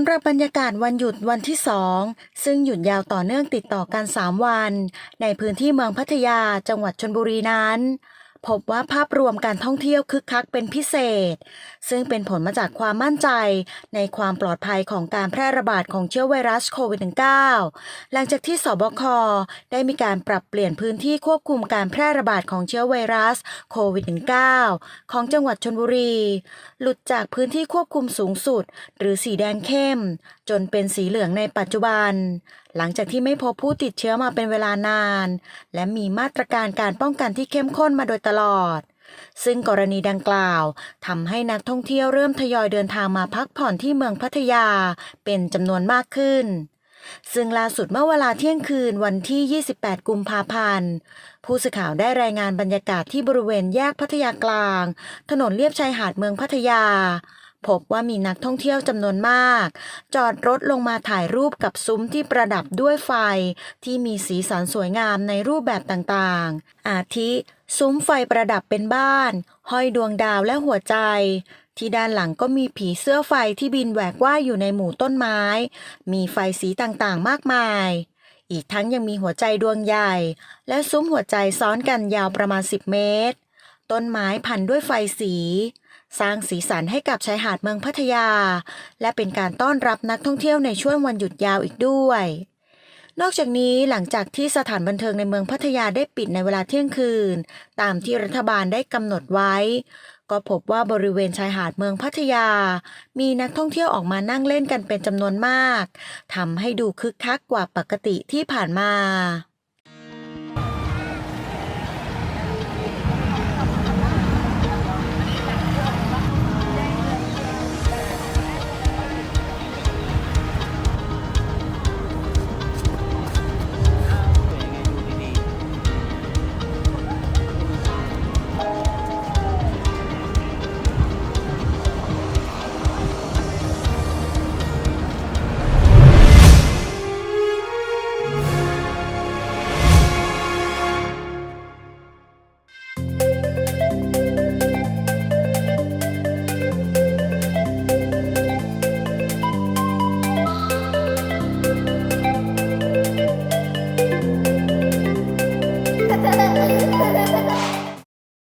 ำหรับบรรยากาศวันหยุดวันที่2ซึ่งหยุดยาวต่อเนื่องติดต่อกัน 3 วัน ในพื้นที่เมืองพัทยาจังหวัดชนบุรีนั้น พบว่าภาพรวมการท่องเที่ยวคึกคักเป็นพิเศษ ซึ่งเป็นผลมาจากความมั่นใจในความปลอดภัยของการแพร่ระบาดของเชื้อไวรัสโควิด -19 หลังจากที่สบค ได้มีการปรับเปลี่ยนพื้นที่ควบคุมการแพร่ระบาดของเชื้อไวรัสโควิด -19 ของจังหวัดชนบุรี หลุดจากพื้นที่ควบคุมสูงสุด หรือสีแดงเข้ม จนเป็นสีเหลืองในปัจจุบันหลังจากที่ไม่พบผู้ติดเชื้อมาเป็นเวลานาน และมีมาตรการการป้องกันที่เข้มข้นมาโดยตลอด ซึ่งกรณีดังกล่าวทำให้นักท่องเที่ยวเริ่มทยอยเดินทางมาพักผ่อนที่เมืองพัทยาเป็นจำนวนมากขึ้นซึ่งล่าสุดเมื่อเวลาเที่ยงคืนวันที่ 28 กุมภาพันธ์ ผู้สื่อข่าวได้รายงานบรรยากาศที่บริเวณแยกพัทยากลาง ถนนเลียบชายหาดเมืองพัทยา พบว่ามีนักท่องเที่ยวจำนวนมาก จอดรถลงมาถ่ายรูปกับซุ้มที่ประดับด้วยไฟ ที่มีสีสันสวยงามในรูปแบบต่างๆ อาทิ ซุ้มไฟประดับเป็นบ้าน ห้อยดวงดาวและหัวใจ ที่ด้านหลังก็มีผีเสื้อไฟที่บินแหวกว่ายอยู่ในหมู่ต้นไม้ มีไฟสีต่างๆ มากมายอีกทั้งยังมีหัวใจดวงใหญ่ และซุ้มหัวใจซ้อนกันยาวประมาณ 10 เมตร ต้นไม้พันด้วยไฟสี สร้างสีสันให้กับชายหาดเมืองพัทยา และเป็นการต้อนรับนักท่องเที่ยวในช่วงวันหยุดยาวอีกด้วย นอกจากนี้หลังจากที่สถานบันเทิงในเมืองพัทยาได้ปิดในเวลาเที่ยงคืน ตามที่รัฐบาลได้กำหนดไว้ ก็พบว่าบริเวณชายหาดเมืองพัทยา มีนักท่องเที่ยวออกมานั่งเล่นกันเป็นจำนวนมากทำให้ดูคึกคักกว่าปกติที่ผ่านมา